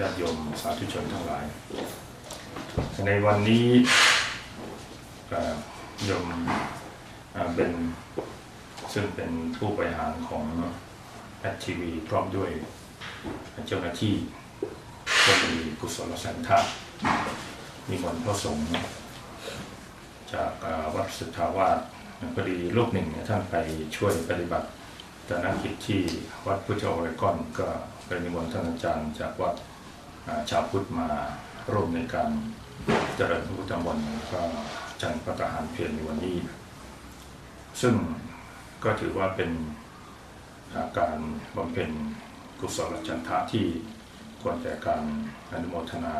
ญาติโยมสาธุชนทั้งหลาย ในวันนี้เอ่อโยมเป็นซึ่งเป็นผู้บริหารของแอดทีวีพร้อมด้วยเจ้าหน้าที่ก็มีกุศลสันทะมีมนพระสงฆ์จากวัดสุทธาวาสพอดีลูกหนึ่งท่านไปช่วยปฏิบัติแต่นักกิจที่วัดพุทธโอเรกอนก็ไปนิมนต์ท่านอาจารย์จากวัด ชาวพุทธมาร่วมในการเจริญพระพุทธมนต์ก็จันประทารเพลในวันนี้ ซึ่งก็ถือว่าเป็นอาการบำเพ็ญกุศลจันทะที่ควรแก่การอนุโมทนา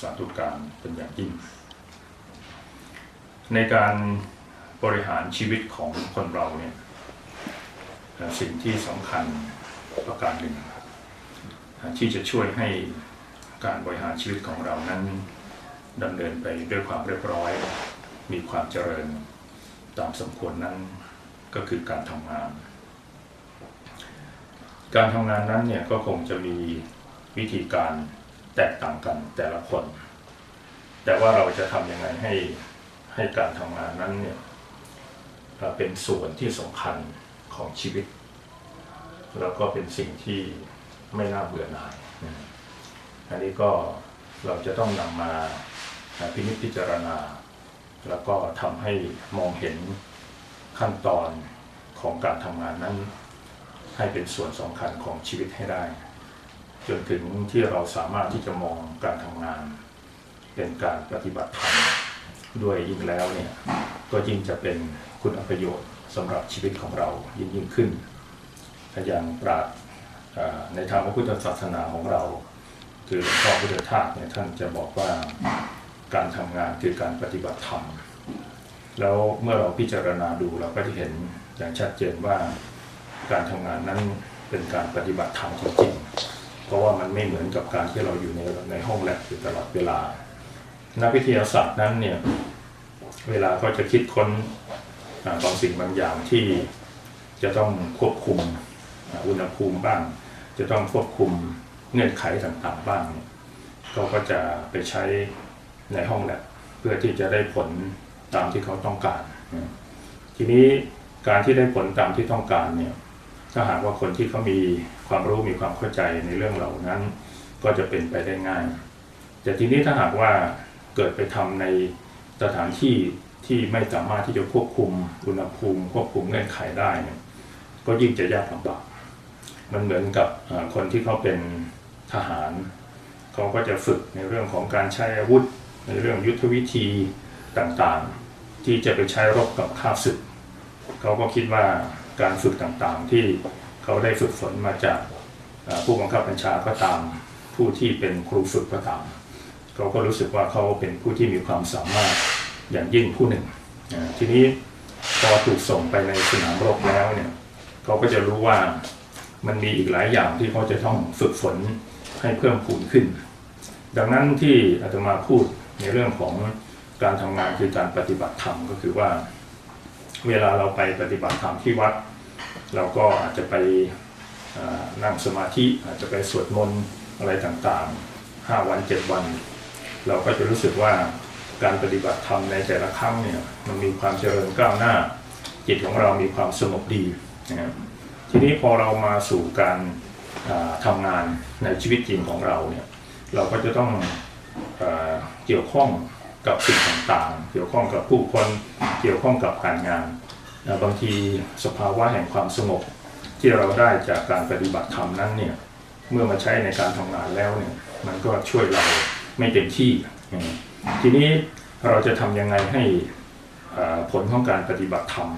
สาธุการเป็นอย่างยิ่ง ในการบริหารชีวิตของคนเราเนี่ยสิ่งที่สำคัญประการหนึ่งที่จะช่วยให้ การบริหารชีวิตของเรานั้นดำเนินไปด้วยความเรียบร้อย มีความเจริญตามสมควรนั้นก็คือการทำงาน การทำงานนั้นเนี่ยก็คงจะมีวิธีการแตกต่างกันแต่ละคน แต่ว่าเราจะทำยังไงให้ให้การทำงานนั้นเนี่ยเป็นส่วนที่สำคัญของชีวิต แล้วก็เป็นสิ่งที่ไม่น่าเบื่อหน่าย อันนี้ก็เราจะต้องนำมาพินิจพิจารณา แล้วก็ทำให้มองเห็นขั้นตอนของการทำงานนั้น ให้เป็นส่วนสำคัญของชีวิตให้ได้ จนถึงที่เราสามารถที่จะมองการทำงาน เป็นการปฏิบัติธรรมด้วยยิ่งแล้วเนี่ยก็ยิ่งจะเป็นคุณประโยชน์สำหรับชีวิตของเรายิ่งยิ่งขึ้นอย่างปราชญ์อ่าในทางพระพุทธศาสนาของเรา คือหลวงพ่อพุทธทาสเนี่ยท่านจะบอกว่าการทำงานคือการปฏิบัติธรรม แล้วเมื่อเราพิจารณาดูเราก็จะเห็นอย่างชัดเจนว่าการทำงานนั้นเป็นการปฏิบัติธรรมจริงๆเพราะว่ามันไม่เหมือนกับการที่เราอยู่ในในห้องแลบอยู่ตลอดเวลา นักวิทยาศาสตร์นั้นเนี่ยเวลาเขาจะคิดค้นบางสิ่งบางอย่างที่จะต้องควบคุมอุณหภูมิบ้าง จะต้องควบคุม เงื่อนไขต่างๆบ้างเนี่ยเขาก็จะไปใช้ในห้องแลบเพื่อที่จะได้ผลตามที่เขาต้องการนะทีนี้การที่ได้ผลตามที่ต้องการเนี่ยถ้าหากว่าคนที่เขามีความรู้มีความเข้าใจในเรื่องเหล่านั้น ก็จะเป็นไปได้ง่าย แต่ทีนี้ถ้าหากว่าเกิดไปทำในสถานที่ที่ไม่สามารถที่จะควบคุมอุณหภูมิ ควบคุมเงื่อนไขได้เนี่ยก็ยิ่งจะยากลำบากมันเหมือนกับคนที่เขาเป็น ทหารเขาก็จะฝึกในเรื่องของการใช้อาวุธ ในเรื่องยุทธวิธีต่างๆ ที่จะไปใช้รบกับข้าศึกเขาก็คิดว่าการฝึกต่างๆที่เขาได้ฝึกฝนมาจากผู้บังคับบัญชาก็ตามผู้ที่เป็นครูฝึกก็ตามเขาก็รู้สึกว่าเขาเป็นผู้ที่มีความสามารถอย่างยิ่งผู้หนึ่ง ทีนี้พอถูกส่งไปในสนามรบแล้วเนี่ยเขาก็จะรู้ว่ามันมีอีกหลายอย่างที่เขาจะต้องฝึกฝน ให้เพิ่มพูนขึ้น ดังนั้นที่อาตมาพูดในเรื่องของการทำงานคือการปฏิบัติธรรมก็คือว่า เวลาเราไปปฏิบัติธรรมที่วัด เราก็อาจจะไปนั่งสมาธิอาจจะไปสวดมนต์อะไรต่างๆ 5 วัน 7 วัน เราก็จะรู้สึกว่าการปฏิบัติธรรมในแต่ละครั้งเนี่ยมันมีความเจริญก้าวหน้า จิตของเรามีความสงบดีนะครับทีนี้พอเรามาสู่การ อ่าทำงานในชีวิตจริงของเราเนี่ยเราก็จะต้องอเกี่ยวข้องกับสิ่งต่างๆ เกี่ยวข้องกับผู้คนเกี่ยวข้องกับการงานาบางทีสภาวะแห่งความสงบที่เราได้จากการปฏิบัติธรรมนั้นเนี่ยเมื่อมาใช้ในการทำงานแล้วเนี่ยมันก็ช่วยเราไม่เต็มที่ ทีนี้เราจะทำยังไงให้ผลของการปฏิบัติธรรม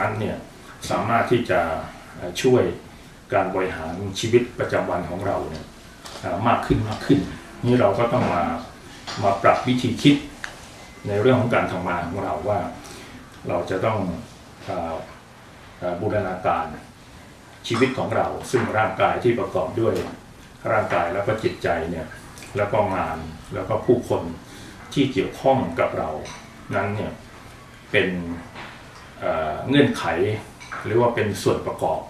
นั้นเนี่ยสามารถที่จะช่วย การบริหารชีวิตประจำวันของเราเนี่ยมากขึ้นมากขึ้น นี่เราก็ต้องมามาปรับวิธีคิดในเรื่องของการทำงานของเราว่าเราจะต้องอบูรณาการชีวิตของเรา ซึ่งร่างกายที่ประกอบด้วยร่างกายแล้วก็จิตใจเนี่ยแล้วก็งานแล้วก็ผู้คนที่เกี่ยวข้องกับเรานั้นเนี่ยเป็นเงื่อนไขหรือว่าเป็นส่วนประกอบ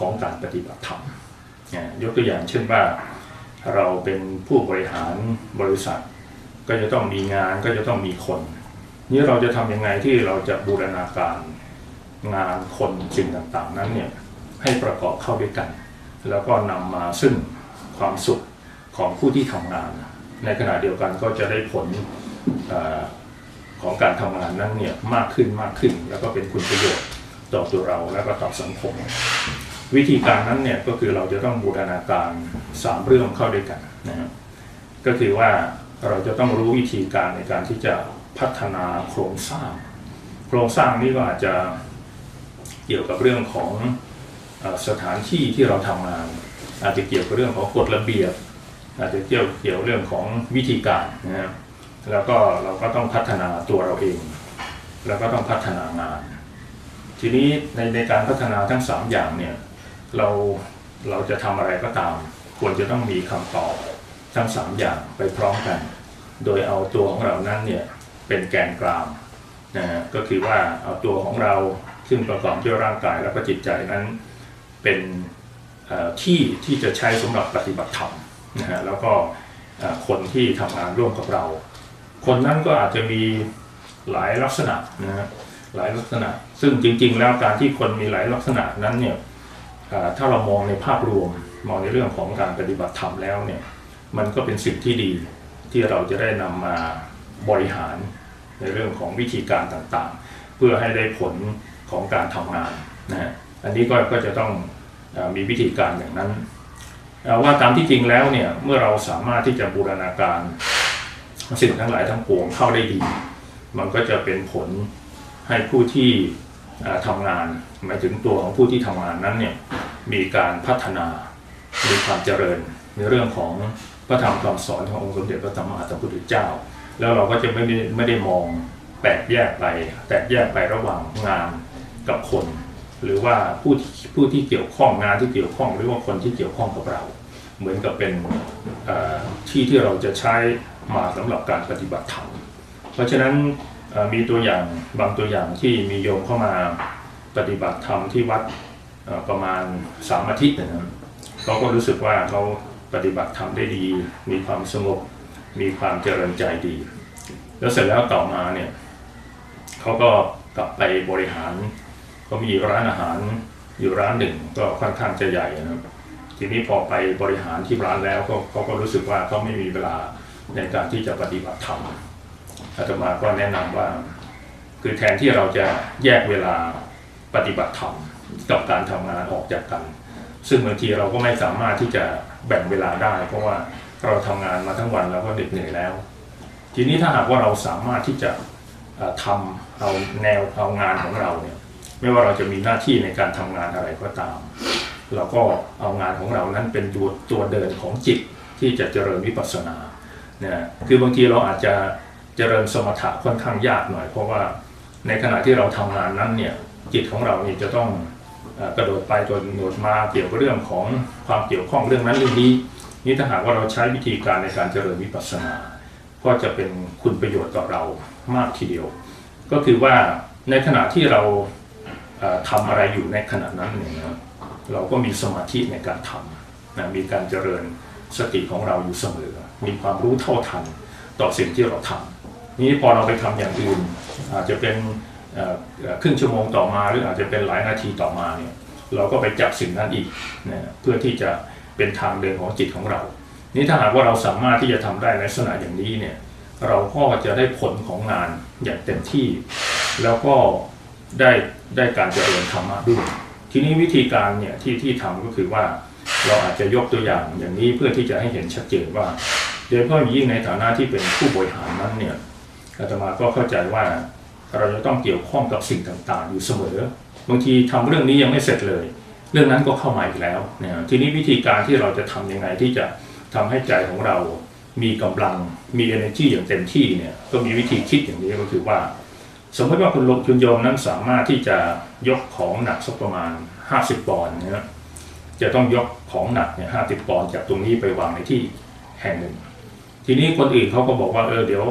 ของการปฏิบัติธรรมยกตัวอย่างเช่นว่าเราเป็นผู้บริหารบริษัท ก็จะต้องมีงานก็จะต้องมีคน นี่เราจะทำยังไงที่เราจะบูรณาการงานคนสิ่งต่างๆ นั้นเนี่ยให้ประกอบเข้าด้วยกัน แล้วก็นำมาซึ่งความสุขของผู้ที่ทำงาน ในขณะเดียวกันก็จะได้ผลอของการทำงานนั้นเนี่ยมากขึ้นมากขึ้น แล้วก็เป็นคุณประโยชน์ต่อตัวเราและก็ต่อสังคม วิธีการนั้นเนี่ยก็คือเราจะต้องบูรณาการสามเรื่องเข้าด้วยกันนะครับก็คือว่าเราจะต้องรู้วิธีการในการที่จะพัฒนาโครงสร้าง โครงสร้างนี้ก็อาจจะเกี่ยวกับเรื่องของสถานที่ที่เราทำงาน อาจจะเกี่ยวกับเรื่องของกฎระเบียบ อาจจะเกี่ยวเกี่ยวเรื่องของวิธีการนะครับแล้วก็เราก็ต้องพัฒนาตัวเราเอง แล้วก็ต้องพัฒนางาน ทีนี้ในในการพัฒนาทั้งสามอย่างเนี่ย เราเราจะทำอะไรก็ตาม ควรจะต้องมีคำตอบทั้งสามอย่างไปพร้อมกัน โดยเอาตัวของเรานั้นเนี่ยเป็นแกนกลางนะฮะก็คือว่าเอาตัวของเราซึ่งประกอบด้วยร่างกายและก็จิตใจนั้นเป็นที่ที่จะใช้สำหรับปฏิบัติธรรมนะฮะแล้วก็คนที่ทำงานร่วมกับเรา คนนั้นก็อาจจะมีหลายลักษณะนะฮะหลายลักษณะ ซึ่งจริงๆ แล้วการที่คนมีหลายลักษณะนั้นเนี่ย ถ้าเรามองในภาพรวมมองในเรื่องของการปฏิบัติธรรมแล้วเนี่ยมันก็เป็นสิ่งที่ดีที่เราจะได้นำมาบริหารในเรื่องของวิธีการต่างๆ เพื่อให้ได้ผลของการทำงานนะฮะอันนี้ก็ก็จะต้องอมีวิธีการอย่างนั้น ว่าตามที่จริงแล้วเนี่ยเมื่อเราสามารถที่จะบูรณาการสิ่งทั้งหลายทั้งปวงเข้าได้ดี มันก็จะเป็นผลให้ผู้ที่ ทำงานหมายถึงตัวของผู้ที่ทำงานนั้นเนี่ยมีการพัฒนามีความเจริญในเรื่องของพระธรรมคำสอนขององค์สมเด็จพระสัมมาสัมพุทธเจ้า แล้วเราก็จะไม่ได้ไม่ได้มองแตกแยกไป แตกแยกไประหว่างงานกับคน หรือว่าผู้ผู้ที่เกี่ยวข้องงานที่เกี่ยวข้องหรือว่าคนที่เกี่ยวข้องกับเรา เหมือนกับเป็นที่ที่เราจะใช้มาสำหรับการปฏิบัติธรรมเพราะฉะนั้น มีตัวอย่างบางตัวอย่างที่มีโยมเข้ามาปฏิบัติธรรมที่วัดประมาณสามอาทิตย์นะครับเขาก็รู้สึกว่าเขาปฏิบัติธรรมได้ดี มีความสงบมีความเจริญใจดี แล้วเสร็จแล้วต่อมาเนี่ยเขาก็กลับไปบริหารเขามีร้านอาหารอยู่ร้านหนึ่งก็ค่อนข้างจะใหญ่นะครับทีนี้พอไปบริหารที่ร้านแล้วก็เขาก็รู้สึกว่าเขาไม่มีเวลาในการที่จะปฏิบัติธรรม อาตมาก็แนะนำว่า คือแทนที่เราจะแยกเวลาปฏิบัติธรรมกับการทำงานออกจากกัน ซึ่งบางทีเราก็ไม่สามารถที่จะแบ่งเวลาได้ เพราะว่าเราทำงานมาทั้งวันแล้วก็เหน็ดเหนื่อยแล้ว ทีนี้ถ้าหากว่าเราสามารถที่จะทำเอาแนวเอางานของเราเนี่ยไม่ว่าเราจะมีหน้าที่ในการทำงานอะไรก็ตาม เราก็เอางานของเรานั้นเป็นตัวตัวเดินของจิตที่จะเจริญวิปัสสนาเนี่ยคือบางทีเราอาจจะ เจริญสมถะค่อนข้างยากหน่อย เพราะว่าในขณะที่เราทำงานนั้นเนี่ยจิตของเรานี่จะต้องกระโดดไปตัวโดดมาเกี่ยวกับเรื่องของความเกี่ยวข้องเรื่องนั้นเรื่องนี้นี่ถ้าหากว่าเราใช้วิธีการในการเจริญวิปัสสนา ก็จะเป็นคุณประโยชน์ต่อเรามากทีเดียว ก็คือว่าในขณะที่เราเอ่อทำอะไรอยู่ในขณะนั้นเนี่ยเราก็มีสมาธิในการทำนะมีการเจริญสติของเราอยู่เสมอ มีความรู้เท่าทันต่อสิ่งที่เราทำ นี้พอเราไปทำอย่างอื่น อาจจะเป็นครึ่งชั่วโมงต่อมา หรืออาจจะเป็นหลายนาทีต่อมาเนี่ยเราก็ไปจับสิ่งนั้นอีกนะเพื่อที่จะเป็นทางเดินของจิตของเรา นี่ถ้าหากว่าเราสามารถที่จะทำได้ในลักษณะอย่างนี้เนี่ยเราก็จะได้ผลของงานอย่างเต็มที่ แล้วก็ได้ได้การเจริญธรรมะด้วยทีนี้วิธีการเนี่ยที่ที่ทำก็คือว่าเราอาจจะยกตัวอย่างอย่างนี้เพื่อที่จะให้เห็นชัดเจนว่าโดยเฉพาะอย่างยิ่งในฐานะที่เป็นผู้บริหารนั้นเนี่ย อาตมาก็เข้าใจว่าเราจะต้องเกี่ยวข้องกับสิ่งต่างๆ อยู่เสมอ บางทีทำเรื่องนี้ยังไม่เสร็จเลย เรื่องนั้นก็เข้ามาอีกแล้วเนี่ยทีนี้วิธีการที่เราจะทำยังไงที่จะทำให้ใจของเรามีกำลังมี energy อย่างเต็มที่เนี่ยก็มีวิธีคิดอย่างนี้ก็คือว่า สมมติว่าคุณลงคุณโยมนั้นสามารถที่จะยกของหนักสักประมาณ 50ปอนด์นะจะต้องยกของหนักเนี่ยห้าสิบปอนด์จากตรงนี้ไปวางในที่แห่งหนึ่ง ทีนี้คนอื่นเขาก็บอกว่าเออเดี๋ยว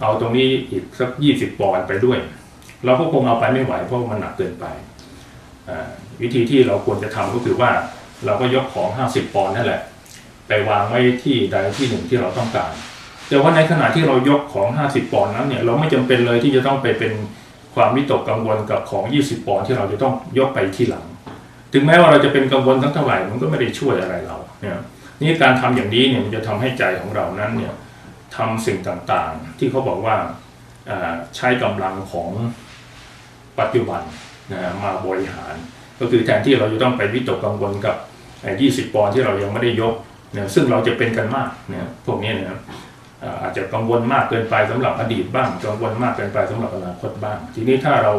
เอาตรงนี้อีกสัก20ปอนด์ไปด้วย เราก็คงเอาไปไม่ไหวเพราะมันหนักเกินไป วิธีที่เราควรจะทำก็คือว่าเราก็ยกของ50ปอนด์นั่นแหละ ไปวางไว้ที่ใดที่หนึ่งที่เราต้องการ แต่ว่าในขณะที่เรายกของ50ปอนด์นั้นเนี่ยเราไม่จำเป็นเลยที่จะต้องไปเป็นความวิตกกังวลกับของ 20 ปอนด์ที่เราจะต้องยกไปที่หลัง ถึงแม้ว่าเราจะเป็นกังวลทั้งเท่าไหร่มันก็ไม่ได้ช่วยอะไรเราเนี่ยนี่การทำอย่างนี้เนี่ยมันจะทำให้ใจของเรานั้นเนี่ย ทำสิ่งต่างๆ ที่เขาบอกว่าใช้กำลังของปัจจุบันนะมาบริหาร ก็คือแทนที่เราจะต้องไปวิตกกังวลกับ20ปอนที่เรายังไม่ได้ยกนี่ยซึ่งเราจะเป็นกันมากนี่ยพวกนี้นะครับอาจจะกังวลมากเกินไปสำหรับอดีตบ้างกังวลมากเกินไปสำหรับอนาคตบ้าง ทีนี้ถ้าเรา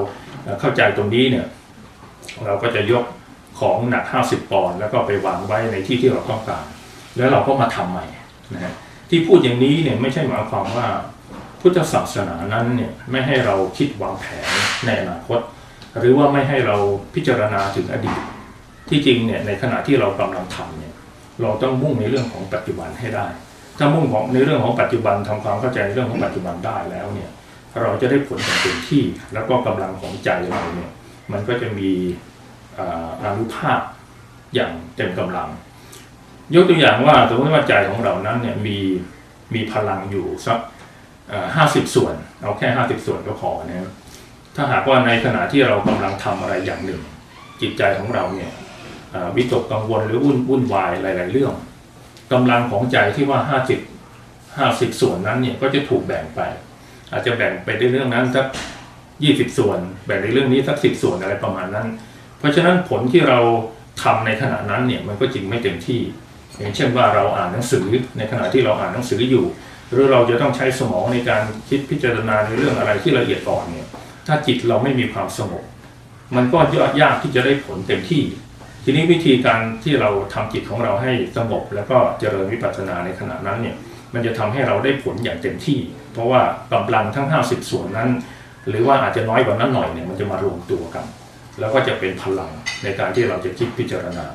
เข้าใจตรงนี้เนี่ยเราก็จะยกของหนัก 50 ปอนด์แล้วก็ไปวางไว้ในที่ที่เราต้องการ แล้วเราก็มาทำใหม่นะฮะ ที่พูดอย่างนี้เนี่ยไม่ใช่หมายความว่าพุทธศาสนานั้นเนี่ยไม่ให้เราคิดวางแผนในอนาคต หรือว่าไม่ให้เราพิจารณาถึงอดีต ที่จริงเนี่ยในขณะที่เรากำลังทำเนี่ยเราต้องมุ่งในเรื่องของปัจจุบันให้ได้ ถ้ามุ่งของในเรื่องของปัจจุบันทำความเข้าใจในเรื่องของปัจจุบันได้แล้วเนี่ยเราจะได้ผลอย่างเต็มที่แล้วก็กำลังของใจเราเนี่ยมันก็จะมีอนุภาพอย่างเต็มกำลัง ยกตัวอย่างว่าสมมติว่าใจของเรานั้นเนี่ยมีมีพลังอยู่สักห้าสิบส่วน เอาแค่ห้าสิบส่วนก็พอนะถ้าหากว่าในขณะที่เรากำลังทำอะไรอย่างหนึ่ง จิตใจของเราเนี่ยวิตกกังวลหรือวุ่นวุ่นวายหลาย ๆ เรื่องกำลังของใจที่ว่าห้าสิบห้าสิบส่วนนั้นเนี่ยก็จะถูกแบ่งไป อาจจะแบ่งไปในเรื่องนั้นสักยี่สิบส่วน แบ่งในเรื่องนี้สักสิบส่วนอะไรประมาณนั้น เพราะฉะนั้นผลที่เราทำในขณะนั้นเนี่ยมันก็จึงไม่เต็มที่ อย่างเช่นว่าเราอ่านหนังสือในขณะที่เราอ่านหนังสืออยู่ หรือเราจะต้องใช้สมองในการคิดพิจารณาในเรื่องอะไรที่ละเอียดอ่อนเนี่ยถ้าจิตเราไม่มีความสงบมันก็ยากที่จะได้ผลเต็มที่ ทีนี้วิธีการที่เราทำจิตของเราให้สงบแล้วก็เจริญวิปัสสนาในขณะนั้นเนี่ยมันจะทำให้เราได้ผลอย่างเต็มที่ เพราะว่ากำลังทั้ง 50 ส่วนนั้น หรือว่าอาจจะน้อยกว่านั้นหน่อยเนี่ยมันจะมารวมตัวกัน แล้วก็จะเป็นพลังในการที่เราจะคิดพิจารณา